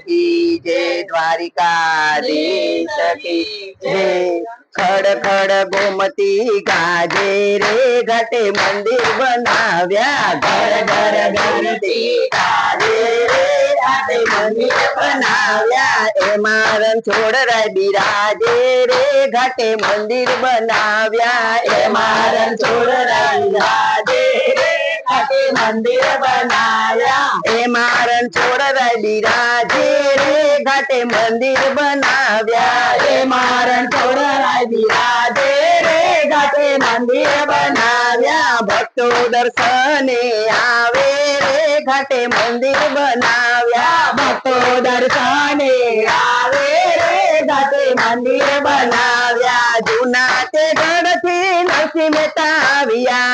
की जय द्वारिकाधीश की जय खड़ खड़ गोमती गाजे रे घटे मंदिर बनाव्या घर घर गोमती गाजे रे घटे मंदिर बनाव्या ए मारन छोड़ रे बिराजे रे घटे मंदिर बनाव्या ए मारन छोड़ रे बिराजे रे એ મંદિર બનાવ્યા એ મારણ છોડ રડી રાજી રે ઘાટે મંદિર બનાવ્યા એ મારણ છોડ રાય દીધા રે ઘાટે મંદિર બનાવ્યા ભક્તો દર્શને આવે રે ઘાટે મંદિર બનાવ્યા ભક્તો દર્શને આવે રે ઘાટે મંદિર બનાવ્યા જૂના તેડથી નસીમે તાવિયા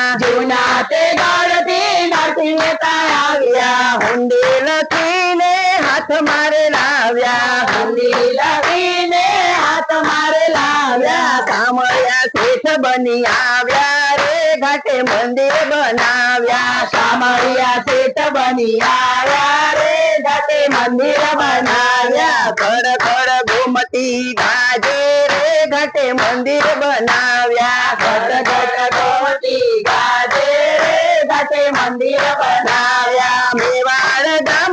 लीलावी ने हाथ मारे लाव्या कामया शेठ बनी આવ્યા રે ઘાટે મંદિર બનાવ્યા કામળિયા શેઠ બની આવ્યા રે ઘાટે મંદિર બનાવ્યા ખડ ખડ ગોમતી ગાજે રે ઘાટે મંદિર બનાવ્યા ખડ ખડ ગોમતી ગાજે રે ઘાટે મંદિર બનાવ્યા મેવાડ ગામ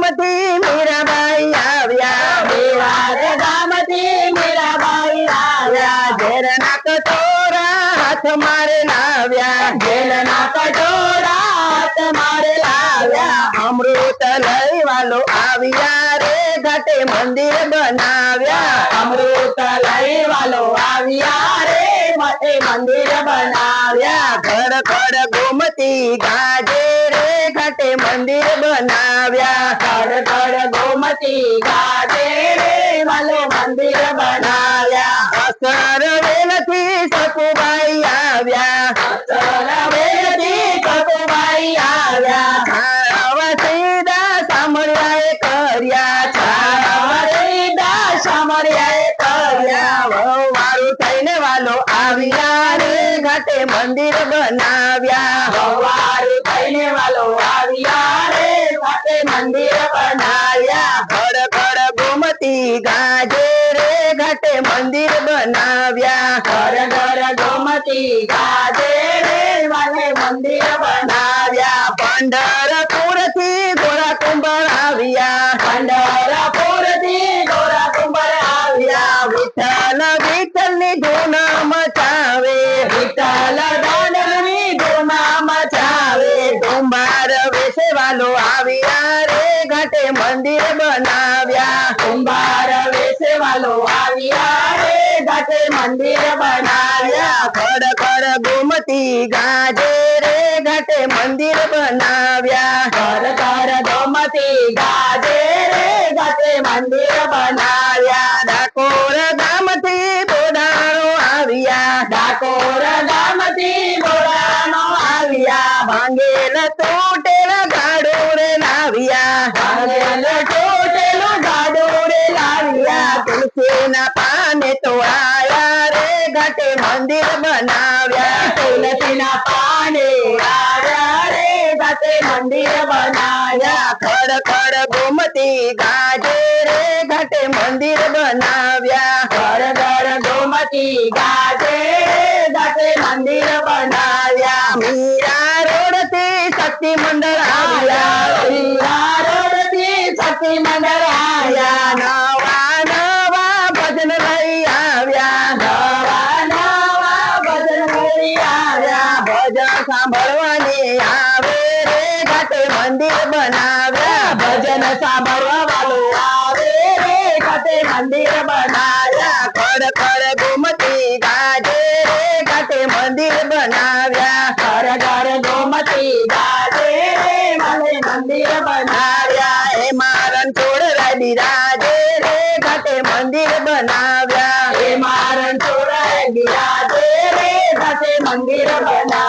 તમારે લાવ્યા જેલના કટોરા તમારે લાવ્યા અમૃત લઈ વાલો આવ્યા રે ઘટે મંદિર બનાવ્યા અમૃત લઈ વાલો આવ્યા રે ઘટે મંદિર બનાવ્યા ઘર ઘર ગોમતી ગાજે રે ઘટે મંદિર બનાવ્યા ઘર ઘર ગોમતી ગાજે રે વાલો મંદિર બનાવ્યા અસર નથી સપુભાઈ આવ્યા મંદિર બનાવ્યા હવારું થઈને વાલો આવ્યા રે મંદિર બનાવ્યા ઘડ ઘડ ગોમતી ગાજે રે ઘાટે મંદિર બનાવ્યા ભગવતી રાધે દેવાને મંદિર બનાવ્યા પંઢરપુર થી ગોરા કુંભર આવ્યા પંઢરપુર થી ગોરા કુંભર આવ્યા વિઠ્ઠલ વિઠ્ઠલ ની ધૂન મચાવે વિઠ્ઠલ દાનવ ની ધૂન મચાવે કુંભાર વેસેવાલો આવ્યા રે ઘટે મંદિર બનાવ્યા કુંભાર વાલો આવ્યા રે ઘટે મંદિર બનાવ્યા પડ પડ ગומતી ગાજે રે ઘટે મંદિર બનાવ્યા પાર પાર ગומતી ગાજે રે ઘટે મંદિર બનાવ્યા ડાકોર ગામથી બોદારો આવિયા ડાકોર ગામથી બોદારો આવિયા વાંગેલા તૂટેલા તુલસીના પાને તો આયા રે ઘટે મંદિર બનાવ્યા તુલસીના પાને આયા રે ઘટે મંદિર બનાવ્યા ખડ ખડ ગોમતી ગાજે રે ઘટે મંદિર બનાવ્યા ખડ ખડ ગોમતી ગાજે ઘટે મંદિર બનાવ્યા મીરા રોડ થી શક્તિ મંડળ આવ્યા મીરા રોડ થી શક્તિ મંડળ આવ્યા જા સંભળવાને આવે રે કાટે મંદિર બનાવ્યા ભજન સાંભળવા આવ રે કાટે મંદિર બનાવ્યા કડકડે ગોમતી ગાજે રે કાટે મંદિર બનાવ્યા ઘર ઘર ગોમતી ગાજે માલે મંદિર બનાવ્યા હે મારણ છોડ રે બિરાજે રે કાટે મંદિર બનાવ્યા હે મારણ છોડ રે બિરાજે રે से मंदिर बनाया